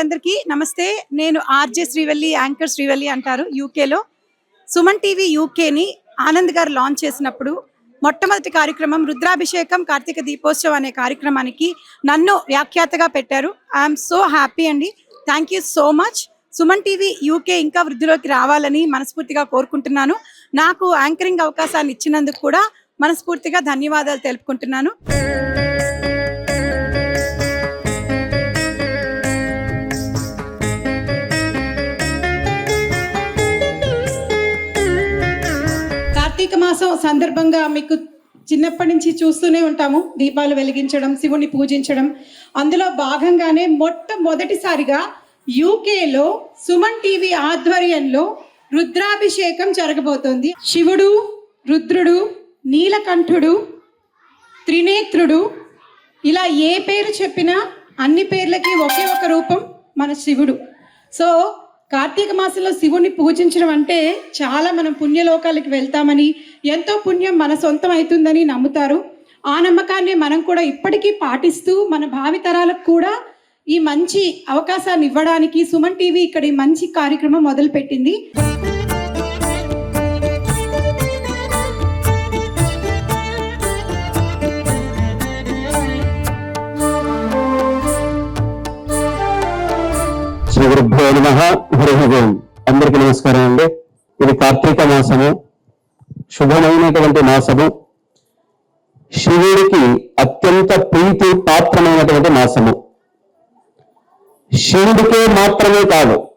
అందరికీ నమస్తే. నేను ఆర్జే శ్రీవల్లి యాంకర్ శ్రీవల్లి అంటారు యూకేలో. సుమన్ టీవీ యూకేని ఆనంద్ గారు లాంచ్ చేసినప్పుడు మొట్టమొదటి కార్యక్రమం రుద్రాభిషేకం కార్తీక దీపోత్సవం అనే కార్యక్రమానికి నన్ను వ్యాఖ్యాతగా పెట్టారు. ఐఎమ్ సో హ్యాపీ అండి. Thank you so much Suman TV UK ఇంకా వృద్ధిలోకి రావాలని మనస్ఫూర్తిగా కోరుకుంటున్నాను. నాకు యాంకరింగ్ అవకాశాన్ని ఇచ్చినందుకు కూడా మనస్ఫూర్తిగా ధన్యవాదాలు తెలుపుకుంటున్నాను. కార్తీక మాసం సందర్భంగా మీకు చిన్నప్పటి నుంచి చూస్తూనే ఉంటాము. దీపాలు వెలిగించడం శివుని పూజించడం. అందులో భాగంగానే మొట్టమొదటిసారిగా యూకేలో సుమన్ టీవీ ఆధ్వర్యంలో రుద్రాభిషేకం జరగబోతోంది. శివుడు రుద్రుడు నీలకంఠుడు త్రినేత్రుడు ఇలా ఏ పేరు చెప్పినా అన్ని పేర్లకి ఒకే ఒక రూపం మన శివుడు. సో కార్తీక మాసంలో శివుణ్ణి పూజించడం అంటే చాలా మనం పుణ్యలోకాలకి వెళ్తామని ఎంతో పుణ్యం మన సొంతం అవుతుందని నమ్ముతారు. ఆ నమ్మకాన్ని మనం కూడా ఇప్పటికీ పాటిస్తూ మన భావితరాలకు కూడా ఈ మంచి అవకాశాన్ని ఇవ్వడానికి సుమన్ టీవీ ఇక్కడ ఈ మంచి కార్యక్రమం మొదలుపెట్టింది. శ్రీ గురుభ్యో నమ. మాసము శుభమైనటువంటి మాసము. శివుడికి అత్యంత ప్రీతి పాత్రమైనటువంటి మాసము. శివుడికే మాత్రమే కాదు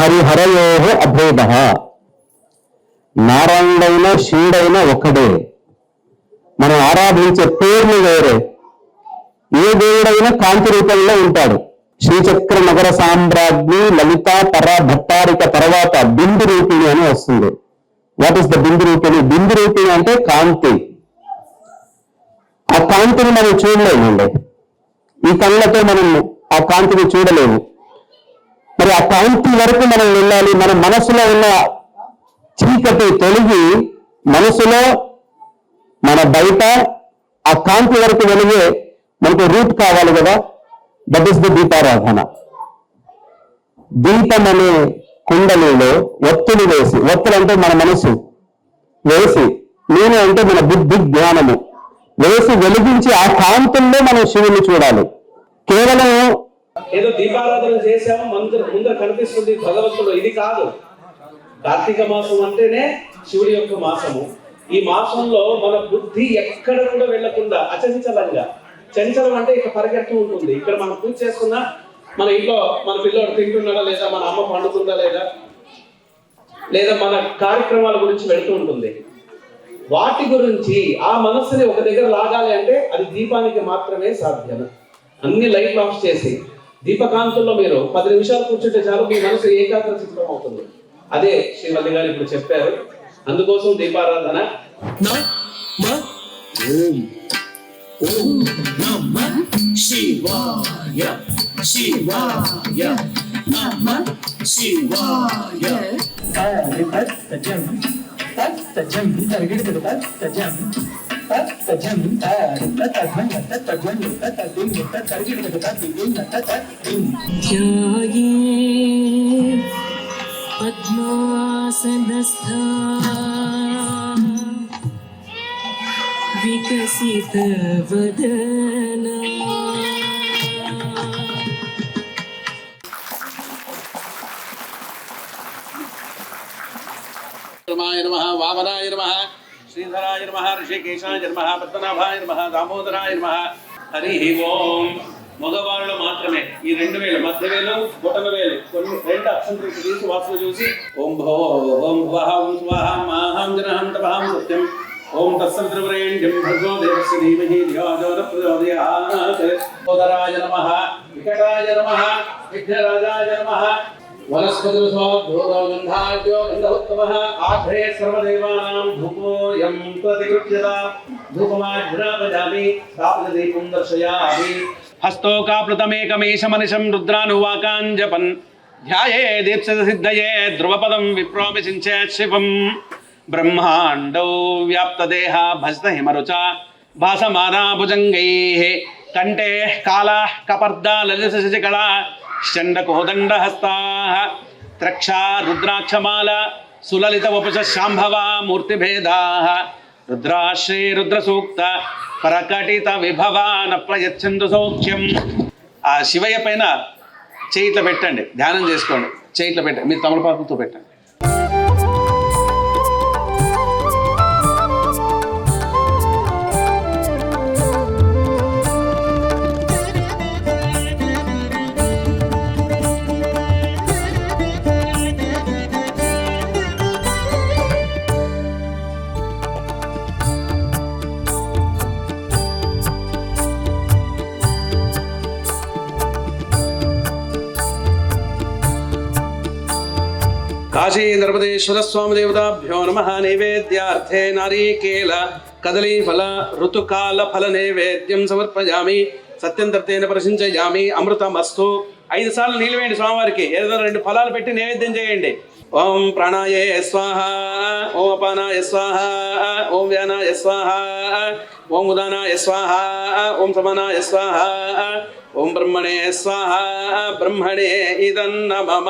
హరిహరయో అభేద. నారాయణుడైన శివుడైన ఒక్కడే. మనం ఆరాధించే పేర్లు వేరే. ఏ దేవుడైనా కాంతి రూపంలో ఉంటాడు. శ్రీచక్ర నగర సామ్రాజ్ఞి లలిత పర భట్టారిక తర్వాత బిందు రూపిణి అని వస్తుంది. వాట్ ఇస్ ద బిందు రూపిణి బిందు రూపిణి అంటే కాంతి. ఆ కాంతిని మనం చూడలేమండి. ఈ కళ్ళతో మనం ఆ కాంతిని చూడలేము. మరి ఆ కాంతి వరకు మనం వెళ్ళాలి. మన మనసులో ఉన్న చీకటి తొలగి మనసులో మన బయట ఆ కాంతి వరకు వెలిగే మనకు రూట్ కావాలి కదా. దట్ ఈస్ ది దీపారాధన దీపం అనే కుండలిలో ఒత్తులు వేసి ఒత్తులు అంటే మన మనసు వేసి నేను అంటే మన బుద్ధి జ్ఞానము. వేసి వెలిగించి ఆ కాంతుల్లో మనం శివుని చూడాలి. కేవలం ఏదో దీపారాధన చేసాము ముందర ముందర కనిపిస్తుంది భగవంతుడు. ఇది కాదు. కార్తీక మాసం అంటేనే శివుడి యొక్క మాసము. ఈ మాసంలో మన బుద్ధి ఎక్కడ కూడా వెళ్ళకుండా అచంచలంగా చంచలం అంటే ఇక పరిగెత్తు ఉంటుంది. ఇక్కడ మనం పూజ చేసుకున్నా మన ఇంట్లో మన పిల్లోడు తింటున్నాడా లేదా మన అమ్మ పండుతుందా లేదా లేదా మన కార్యక్రమాల గురించి వెళ్తూ ఉంటుంది. వాటి గురించి ఆ మనస్సుని ఒక దగ్గర లాగాలి అంటే అది దీపానికి మాత్రమే సాధ్యం అన్ని లైట్లు ఆఫ్ చేసి దీపకాంతుల్లో మీరు పది నిమిషాలు కూర్చుంటే చాలు మీ మనసు ఏకాగ్ర చిత్తం అవుతుంది. అదే శ్రీమల్లి గారు ఇప్పుడు చెప్పారు. అందుకోసం దీపారాధన. ஓம் நம சிவாய சிவாய நம சிவாய தஜம் தஜம் தர்கிடுது தஜம் தஜம் ध्याये पद्मासनस्था వదనా రమాయ నమ వామనాయ నమ శ్రీధరాయ నమ ఋషికేశాయ నమ పద్మనాభాయ నమ దామోదరాయ నమ హరి ఓం మగవాళ్ళు మాత్రమే ఈ రెండు వేలు మధ్య వేలు బొటన వేలు. కొన్ని రెండు అక్షంతలు తీసి వాసులు చూసి ఓం భో ఓం భువః ఓం స్వాహ మాహం జనహం తపహం సత్యం. ఓం తత్సవితృవరేణ్యం భర్గో దేవస్య ధీమహి ధియో జోన ప్రచోదయాత్ సోదరాయ నమః వికటాయ నమః విఘ్నరాజాయ నమः. వనస్పతిరుసో భూతో గంధాద్యో గంధోత్తమః ఆధ్రే సర్వదేవానాం ధూపోయం ప్రతికృత్యత ధూపమాఘ్రాపజామి స్థాపిత దీపం దర్శయామి. హస్తోకాప్లుతమేకమేషమనిషం రుద్రానువాకాంజపన్. ధ్యాయే దీప్సిత ధ్రువపదం విప్రోమిషించే శివం. బ్రహ్మాండౌ వ్యాప్తదేహ భజత హిమరుచ భాసమానా భుజంగైः కంటే కాలా కపర్ద లలిత శశికళ షండ త్రక్షా రుద్రాక్షమాల సులలిత వపుష శాంభవా మూర్తిభేదా రుద్రాశ్రీ రుద్రసూక్త ప్రకటిత విభవాన ప్రయచ్చందు సౌఖ్యం. ఆ శివయ్య పైన చేయిట్ల పెట్టండి ధ్యానం చేసుకోండి చేయిట్ల పెట్టండి మీరు తమలపాకులతో పెట్టండి. కాశీ నర్మదేశ్వర స్వామి దేవతాభ్యో నమ నైవేద్యార్థే నారీకేల కదలీఫల ఋతుకాల ఫల నైవేద్యం సమర్పయామి సత్యం తర్తేన ప్రశంసయామి అమృతమస్తు ఐదు సార్లు నీళ్ళు వేయండి స్వామివారికి ఏదైనా రెండు ఫలాలు పెట్టి నైవేద్యం చేయండి. ఓం ప్రాణాయ స్వాహ ఓం అపానాయ స్వాహ ఓం వ్యానాయ స్వాహ ఓం ఉదానాయ స్వాహ ఓం సమానాయ స్వాహ ఓం బ్రహ్మణే స్వాహ బ్రహ్మణే ఇదన్న మమ.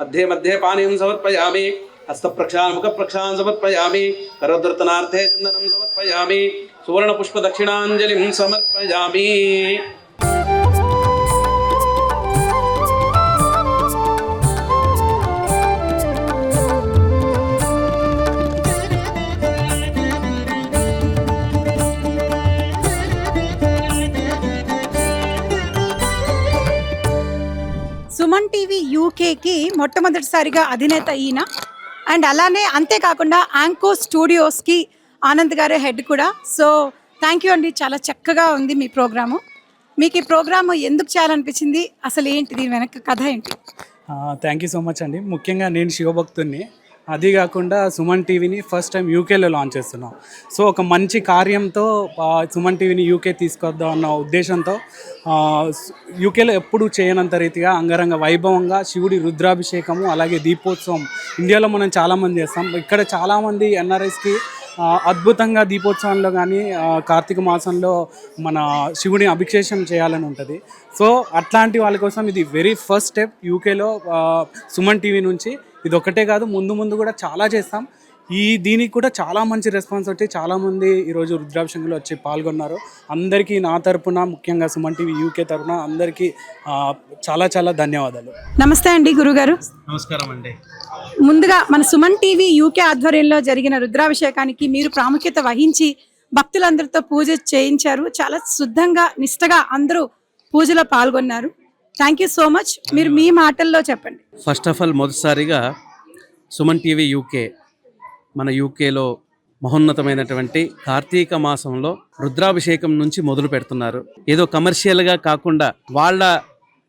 मध्ये मध्ये पानीं समर्पयामि हस्तप्रक्षाल मुखप्रक्षालं समर्पयामि करद्रतनार्थे चन्दनं समर्पयामि सुवर्णपुष्पदक्षिणाञ्जलिं समर्पयामि। టీవీ మొట్టమొదటిసారిగా అధినేత ఈయన. అండ్ అలానే అంతేకాకుండా యాంకో స్టూడియోస్కి ఆనంద్ గారే హెడ్ కూడా. సో థ్యాంక్ యూ అండి. చాలా చక్కగా ఉంది మీ ప్రోగ్రాము. మీకు ఈ ప్రోగ్రాము ఎందుకు చేయాలనిపించింది? అసలు ఏంటి? దీని వెనక కథ ఏంటి? థ్యాంక్ యూ సో మచ్ అండి. ముఖ్యంగా నేను శివభక్తుడిని అది కాకుండా సుమన్ టీవీని ఫస్ట్ టైం యూకేలో లాంచ్ చేస్తున్నాం. సో ఒక మంచి కార్యంతో సుమన్ టీవీని యూకే తీసుకొద్దాం అన్న ఉద్దేశంతో యూకేలో ఎప్పుడూ చేయనంత రీతిగా అంగరంగ వైభవంగా శివుడి రుద్రాభిషేకము అలాగే దీపోత్సవం ఇండియాలో మనం చాలామంది చేస్తాం. ఇక్కడ చాలామంది ఎన్ఆర్ఎస్కి అద్భుతంగా దీపోత్సవంలో కానీ కార్తీక మాసంలో మన శివుని అభిషేకం చేయాలని ఉంటుంది. సో అట్లాంటి వాళ్ళ కోసం ఇది వెరీ ఫస్ట్ స్టెప్ యూకేలో సుమన్ టీవీ నుంచి ఇది ఒకటే కాదు ముందు ముందు కూడా చాలా చేస్తాం. ఈ దీనికి కూడా చాలా మంచి రెస్పాన్స్ వచ్చి చాలామంది ఈరోజు రుద్రాభిషేకంలో వచ్చి పాల్గొన్నారు. అందరికీ నా తరపున ముఖ్యంగా సుమన్ టీవీ యూకే తరపున అందరికీ ఆ, చాలా చాలా ధన్యవాదాలు. నమస్తే అండి గురుగారు. నమస్కారం అండి. ముందుగా మన సుమన్ టీవీ యూకే ఆధ్వర్యంలో జరిగిన రుద్రాభిషేకానికి మీరు ప్రాముఖ్యత వహించి భక్తులందరితో పూజ చేయించారు. చాలా శుద్ధంగా నిష్టగా అందరూ పూజలో పాల్గొన్నారు. థ్యాంక్ యూ సో మచ్ మీరు మీ మాటల్లో చెప్పండి. ఫస్ట్ ఆఫ్ ఆల్ మొదటిసారిగా సుమన్ టీవీ యూకే మన యూకేలో మహోన్నతమైనటువంటి కార్తీక మాసంలో రుద్రాభిషేకం నుంచి మొదలు పెడుతున్నారు. ఏదో కమర్షియల్గా కాకుండా వాళ్ళ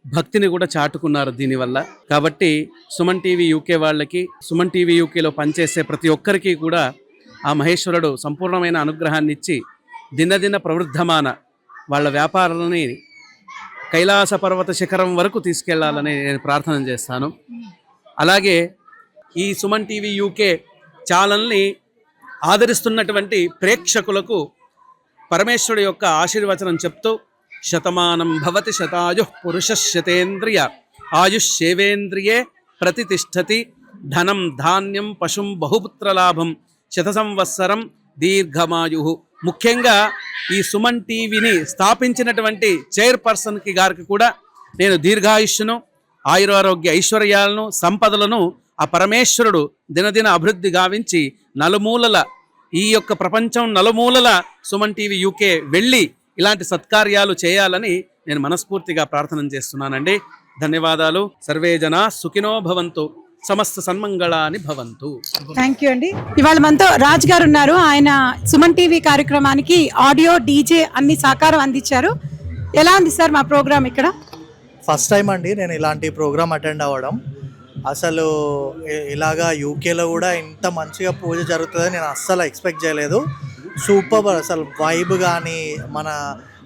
భక్తిని కూడా చాటుకున్నారు దీనివల్ల. కాబట్టి సుమన్ టీవీ యూకే వాళ్ళకి సుమన్ టీవీ యూకేలో పనిచేసే ప్రతి ఒక్కరికి కూడా ఆ మహేశ్వరుడు సంపూర్ణమైన అనుగ్రహాన్ని ఇచ్చి దినదిన ప్రవృద్ధమాన వాళ్ళ వ్యాపారాలని కైలాస పర్వత శిఖరం వరకు తీసుకెళ్ళాలని నేను ప్రార్థన చేస్తాను. అలాగే ఈ సుమన్ టీవీ యూకే ఛానల్ని ఆదరిస్తున్నటువంటి ప్రేక్షకులకు పరమేశ్వరుడు యొక్క ఆశీర్వచనం చెప్తూ శతమానం భవతి శతాయు పురుష శతేంద్రియ ఆయుష్యేవేంద్రియే ప్రతిష్టతి ధనం ధాన్యం పశుం బహుపుత్రలాభం శత సంవత్సరం దీర్ఘమాయు. ముఖ్యంగా ఈ సుమన్ టీవీని స్థాపించినటువంటి చైర్పర్సన్కి గారికి కూడా నేను దీర్ఘాయుష్ను ఆయురారోగ్య ఐశ్వర్యాలను సంపదలను ఆ పరమేశ్వరుడు దినదిన అభివృద్ధి గావించి నలుమూలల ఈ యొక్క ప్రపంచం నలుమూలల సుమన్ టీవీ యూకే వెళ్ళి ఇలాంటి సత్కార్యాలు చేయాలని నేను మనస్ఫూర్తిగా ప్రార్థన చేస్తున్నానండి. ధన్యవాదాలు. సర్వేజనా సుఖినో భవంతు. సమస్త సన్మంగళాని భవంతు. థ్యాంక్ యూ అండి. ఇవాళ మనతో రాజ్ గారు ఉన్నారు. ఆయన సుమన్ టీవీ కార్యక్రమానికి ఆడియో డీజే అన్ని సహకారం అందించారు. ఎలా ఉంది సార్ మా ప్రోగ్రామ్ ఇక్కడ? ఫస్ట్ టైం అండి నేను ఇలాంటి ప్రోగ్రామ్ అటెండ్ అవ్వడం. అసలు ఇలాగా యూకేలో కూడా ఇంత మంచిగా పూజ జరుగుతుందని నేను అస్సలు ఎక్స్పెక్ట్ చేయలేదు. సూపర్ అసలు వైబ్ కానీ మన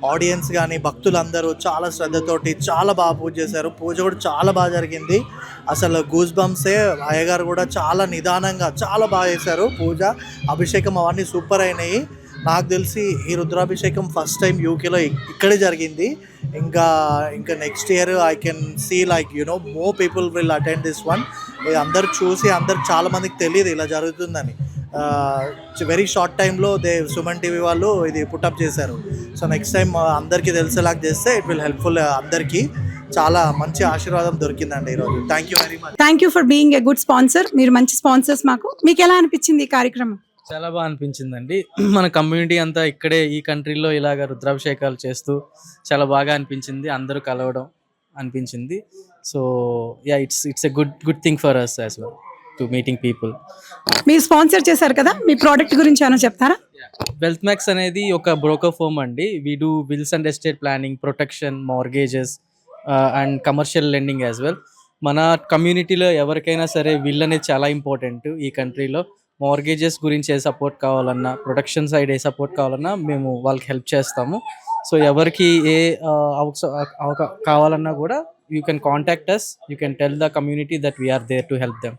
ఆడియన్స్ కానీ భక్తులందరూ చాలా శ్రద్ధతోటి చాలా బాగా పూజ చేశారు. పూజ కూడా చాలా బాగా జరిగింది. అసలు గూస్ బంప్సే అయ్యగారు కూడా చాలా నిదానంగా చాలా బాగా చేశారు. పూజ అభిషేకం అవన్నీ సూపర్ అయినాయి. నాకు తెలిసి ఈ రుద్రాభిషేకం ఫస్ట్ టైం యూకేలో ఇక్కడే జరిగింది. ఇంకా ఇంకా next year I can see like you know more people will attend this one అందరు చూసి అందరు చాలా మందికి తెలియదు ఇలా జరుగుతుందని. వెరీ షార్ట్ టైంలో దే సుమన్ టీవీ వాళ్ళు ఇది పుట్టప్ చేశారు. సో నెక్స్ట్ టైం అందరికీ తెలిసేలాగా చేస్తే ఇట్ విల్ హెల్ప్ఫుల్ అందరికీ. చాలా మంచి ఆశీర్వాదం దొరికిందండి ఈరోజు. Thank you very much thank you for being a good sponsor మీరు మంచి స్పాన్సర్స్ మాకు. మీకు ఎలా అనిపించింది ఈ కార్యక్రమం? చాలా బాగా అనిపించిందండి. మన కమ్యూనిటీ అంతా ఇక్కడే ఈ కంట్రీలో ఇలాగ రుద్రాభిషేకాలు చేస్తూ చాలా బాగా అనిపించింది. అందరూ కలవడం అనిపించింది. So yeah it's it's a good good thing for us as well to meeting people మీరు స్పాన్సర్ చేశారు కదా? మీ ప్రోడక్ట్ గురించి ఏమైనా చెప్తారా? వెల్త్ మ్యాక్స్ అనేది ఒక బ్రోకర్ ఫోమ్ అండి. We do wills and estate planning protection mortgages and commercial lending as well మన కమ్యూనిటీలో ఎవరికైనా సరే విల్ అనేది చాలా ఇంపార్టెంట్ ఈ కంట్రీలో మార్గేజెస్ గురించి ఏ సపోర్ట్ కావాలన్నా ప్రొటెక్షన్ సైడ్ ఏ సపోర్ట్ కావాలన్నా మేము వాళ్ళకి హెల్ప్ చేస్తాము. సో ఎవరికి ఏ కావాలన్నా కూడా you can contact us you can tell the community that we are there to help them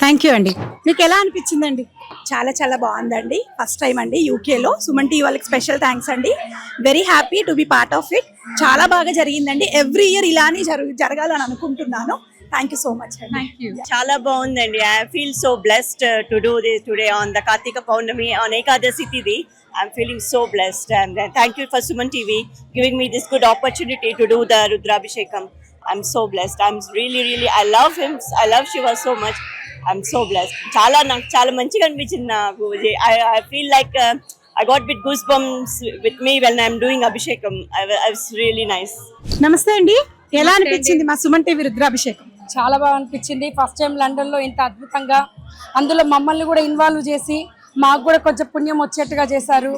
thank you అండి మీకు ఎలా అనిపించిందండి చాలా చాలా బాగుందండి ఫస్ట్ టైం అండి యూకేలో సుమన్ టీ వాళ్ళకి స్పెషల్ థ్యాంక్స్ అండి. Very happy to be part of it చాలా బాగా జరిగిందండి. ఎవ్రీ ఇయర్ ఇలానే జరుగు జరగాలని అనుకుంటున్నాను. థ్యాంక్ యూ సో మచ్ అండి చాలా బాగుందండి. I feel so blessed to do this today on the Karthika Pournami on Ekadashi tithi I'm feeling so blessed and thank you for Suman TV giving me this good opportunity to do the Rudrabhishekam I'm so blessed I'm really really I love him I love Shiva so much I'm so blessed చాలా నాకు చాలా మంచిగా అనిపించింది నాకు I I feel like I got with goose bumps with me when I'm doing abhishekam I was really nice నమస్తే అండి. ఎలా అనిపించింది మా సుమన్ టీవీ రుద్రాభిషేకం చాలా బాగా అనిపించింది. ఫస్ట్ టైం లండన్లో ఇంత అద్భుతంగా అందులో మమ్మల్ని కూడా ఇన్వాల్వ్ చేసి మాకు కూడా కొంచెం పుణ్యం వచ్చేట్టుగా చేశారు.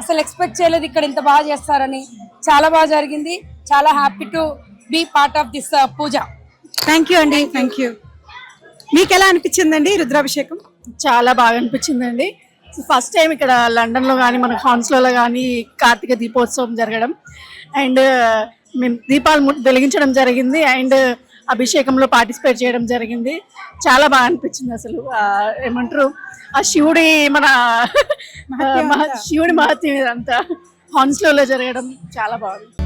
అసలు ఎక్స్పెక్ట్ చేయలేదు ఇక్కడ ఇంత బాగా చేస్తారని. చాలా బాగా జరిగింది. చాలా happy to be part of this puja. Thank you అండి. థ్యాంక్ యూ మీకు ఎలా అనిపించిందండి రుద్రాభిషేకం? చాలా బాగా అనిపించిందండి. ఫస్ట్ టైం ఇక్కడ లండన్లో కానీ మన హాన్స్లో కానీ కార్తీక దీపోత్సవం జరగడం. అండ్ మేము దీపాలు వెలిగించడం జరిగింది. అండ్ అభిషేకంలో పార్టిసిపేట్ చేయడం జరిగింది. చాలా బాగా అనిపించింది అసలు. ఏమంటారు? ఆ శివుడి మన శివుడి మహత్యం ఇదంతా. హాన్స్లో జరగడం చాలా బాగుంది.